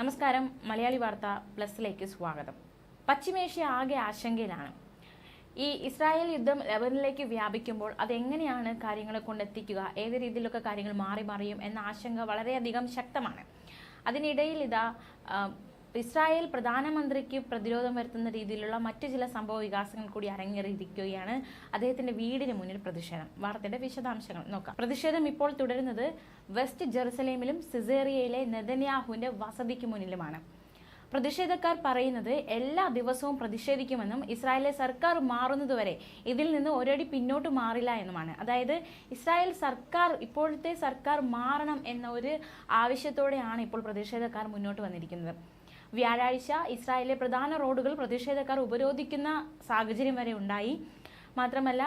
നമസ്കാരം. മലയാളി വാർത്ത പ്ലസിലേക്ക് സ്വാഗതം. പശ്ചിമേഷ്യ ആകെ ആശങ്കയിലാണ്. ഈ ഇസ്രായേൽ യുദ്ധം ലബനിലേക്ക് വ്യാപിക്കുമ്പോൾ അതെങ്ങനെയാണ് കാര്യങ്ങളെ കൊണ്ടെത്തിക്കുക? ഏത് രീതിയിലൊക്കെ കാര്യങ്ങൾ മാറി മറിയും എന്ന ആശങ്ക വളരെയധികം ശക്തമാണ്. അതിനിടയിൽ ഇതാ ഇസ്രായേൽ പ്രധാനമന്ത്രിക്ക് പ്രതിരോധം വരുത്തുന്ന രീതിയിലുള്ള മറ്റു ചില സംഭവ വികാസങ്ങൾ കൂടി അരങ്ങേറിയിരിക്കുകയാണ് അദ്ദേഹത്തിന്റെ വീടിന് മുന്നിൽ പ്രതിഷേധം. വാർത്തയുടെ വിശദാംശങ്ങൾ നോക്കാം. പ്രതിഷേധം ഇപ്പോൾ തുടരുന്നത് വെസ്റ്റ് ജെറുസലേമിലും സിസേറിയയിലെ നെതന്യാഹുവിന്റെ വസതിക്ക് മുന്നിലുമാണ്. പ്രതിഷേധക്കാർ പറയുന്നത് എല്ലാ ദിവസവും പ്രതിഷേധിക്കുമെന്നും ഇസ്രായേലിലെ സർക്കാർ മാറുന്നതുവരെ ഇതിൽ നിന്ന് ഒരടി പിന്നോട്ട് മാറില്ല എന്നുമാണ്. അതായത് ഇസ്രായേൽ സർക്കാർ ഇപ്പോഴത്തെ സർക്കാർ മാറണം എന്ന ഒരു ആവശ്യത്തോടെയാണ് ഇപ്പോൾ പ്രതിഷേധക്കാർ മുന്നോട്ട് വന്നിരിക്കുന്നത്. വ്യാഴാഴ്ച ഇസ്രായേലിലെ പ്രധാന റോഡുകൾ പ്രതിഷേധക്കാർ ഉപരോധിക്കുന്ന സാഹചര്യം വരെ ഉണ്ടായി. മാത്രമല്ല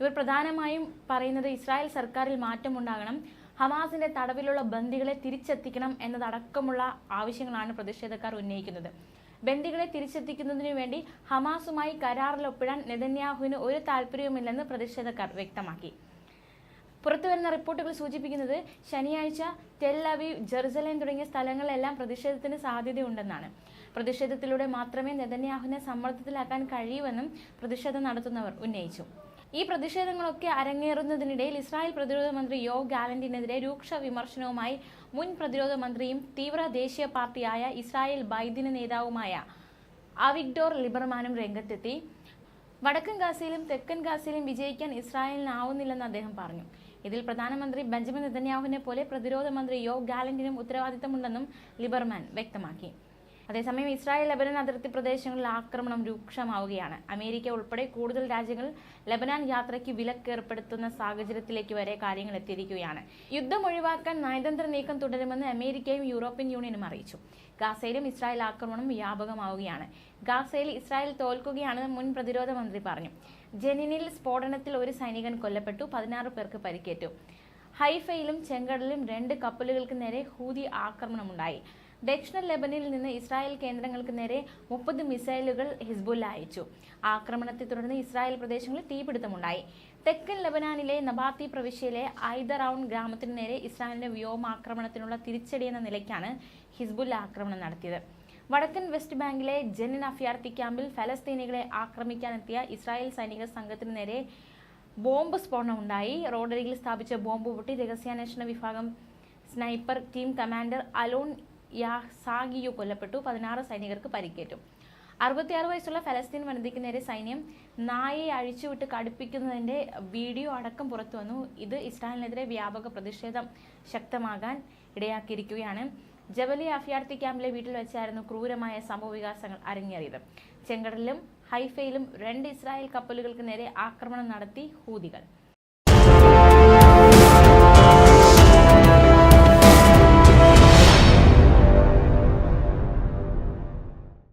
ഇവർ പ്രധാനമായും പറയുന്നത് ഇസ്രായേൽ സർക്കാരിൽ മാറ്റമുണ്ടാകണം ഹമാസിന്റെ തടവിലുള്ള ബന്ദികളെ തിരിച്ചെത്തിക്കണം എന്നതടക്കമുള്ള ആവശ്യങ്ങളാണ് പ്രതിഷേധക്കാർ ഉന്നയിക്കുന്നത്. ബന്ദികളെ തിരിച്ചെത്തിക്കുന്നതിനു വേണ്ടി ഹമാസുമായി കരാറിൽ ഒപ്പിടാൻ നെതന്യാഹുവിന് ഒരു താല്പര്യവുമില്ലെന്ന് പ്രതിഷേധക്കാർ വ്യക്തമാക്കി. പുറത്തുവരുന്ന റിപ്പോർട്ടുകൾ സൂചിപ്പിക്കുന്നത് ശനിയാഴ്ച ടെൽ അവീവ് ജെറുസലേം തുടങ്ങിയ സ്ഥലങ്ങളിലെല്ലാം പ്രതിഷേധത്തിന് സാധ്യതയുണ്ടെന്നാണ്. പ്രതിഷേധത്തിലൂടെ മാത്രമേ നെതന്യാഹുവിനെ സമ്മർദ്ദത്തിലാക്കാൻ കഴിയൂവെന്നും പ്രതിഷേധം നടത്തുന്നവർ ഉന്നയിച്ചു. ഈ പ്രതിഷേധങ്ങളൊക്കെ അരങ്ങേറുന്നതിനിടയിൽ ഇസ്രായേൽ പ്രതിരോധ മന്ത്രി യോ ഗാലന്റിനെതിരെ രൂക്ഷ വിമർശനവുമായി മുൻ പ്രതിരോധ മന്ത്രിയും തീവ്ര ദേശീയ പാർട്ടിയായ ഇസ്രായേൽ ബൈദിന നേതാവുമായ അവിഗ്ഡോർ ലിബർമാനും രംഗത്തെത്തി. വടക്കൻ ഗാസയിലും തെക്കൻ ഗാസയിലും വിജയിക്കാൻ ഇസ്രായേലിനാവുന്നില്ലെന്ന് അദ്ദേഹം പറഞ്ഞു. ഇതിൽ പ്രധാനമന്ത്രി ബെഞ്ചമിൻ നെതന്യാഹുവിനെ പോലെ പ്രതിരോധ മന്ത്രി യോ ഗാലന്റിനും ഉത്തരവാദിത്തമുണ്ടെന്നും ലിബർമാൻ വ്യക്തമാക്കി. അതേസമയം ഇസ്രായേൽ ലബനൻ അതിർത്തി പ്രദേശങ്ങളിൽ ആക്രമണം രൂക്ഷമാവുകയാണ്. അമേരിക്ക ഉൾപ്പെടെ കൂടുതൽ രാജ്യങ്ങൾ ലബനാൻ യാത്രയ്ക്ക് വിലക്ക് ഏർപ്പെടുത്തുന്ന സാഹചര്യത്തിലേക്ക് വരെ കാര്യങ്ങൾ എത്തിയിരിക്കുകയാണ്. യുദ്ധം ഒഴിവാക്കാൻ നയതന്ത്ര നീക്കം തുടരുമെന്ന് അമേരിക്കയും യൂറോപ്യൻ യൂണിയനും അറിയിച്ചു. ഗാസയിലും ഇസ്രായേൽ ആക്രമണം വ്യാപകമാവുകയാണ്. ഗാസയിൽ ഇസ്രായേൽ തോൽക്കുകയാണെന്ന് മുൻ പ്രതിരോധ മന്ത്രി പറഞ്ഞു. ജനിനിൽ സ്ഫോടനത്തിൽ ഒരു സൈനികൻ കൊല്ലപ്പെട്ടു പതിനാറ് പേർക്ക് പരിക്കേറ്റു. ഹൈഫയിലും ചെങ്കടലിലും രണ്ട് കപ്പലുകൾക്ക് നേരെ ഹൂതി ആക്രമണമുണ്ടായി. ദക്ഷിണ ലെബനിൽ നിന്ന് ഇസ്രായേൽ കേന്ദ്രങ്ങൾക്ക് നേരെ മുപ്പത് മിസൈലുകൾ ഹിസ്ബുല്ല അയച്ചു. ആക്രമണത്തെ തുടർന്ന് ഇസ്രായേൽ പ്രദേശങ്ങളിൽ തീപിടുത്തമുണ്ടായി. തെക്കൻ ലബനാനിലെ നബാത്തി പ്രവിശ്യയിലെ ഐദറൌൺ ഗ്രാമത്തിനു നേരെ ഇസ്രായേലിന്റെ വ്യോമാക്രമണത്തിനുള്ള തിരിച്ചടി എന്ന നിലയ്ക്കാണ് ഹിസ്ബുല്ല ആക്രമണം നടത്തിയത്. വടക്കൻ വെസ്റ്റ് ബാങ്കിലെ ജനൻ അഫ്യാർത്തി ക്യാമ്പിൽ ഫലസ്തീനികളെ ആക്രമിക്കാനെത്തിയ ഇസ്രായേൽ സൈനിക സംഘത്തിനു നേരെ ബോംബ് സ്ഫോടനം ഉണ്ടായി റോഡരികിൽ സ്ഥാപിച്ച ബോംബ് പൊട്ടി രഹസ്യാന്വേഷണ വിഭാഗം സ്നൈപ്പർ ടീം കമാൻഡർ അലോൺ യാസാഗിയു കൊല്ലപ്പെട്ടു. പതിനാറ് സൈനികർക്ക് പരിക്കേറ്റു. അറുപത്തിയാറ് വയസ്സുള്ള ഫലസ്തീൻ വനിതയ്ക്ക് നേരെ സൈന്യം നായയെ അഴിച്ചുവിട്ട് കടുപ്പിക്കുന്നതിന്റെ വീഡിയോ അടക്കം പുറത്തു വന്നു. ഇത് ഇസ്രായേലിനെതിരെ വ്യാപക പ്രതിഷേധം ശക്തമാകാൻ ഇടയാക്കിയിരിക്കുകയാണ്. ജബലി അഫ്യാർത്ഥി ക്യാമ്പിലെ വീട്ടിൽ വെച്ചായിരുന്നു ക്രൂരമായ സംഭവവികാസങ്ങൾ അരങ്ങേറിയത്. ചെങ്കടലിലും ഹൈഫയിലും രണ്ട് ഇസ്രായേൽ കപ്പലുകൾക്ക് നേരെ ആക്രമണം നടത്തി ഹൂതികൾ.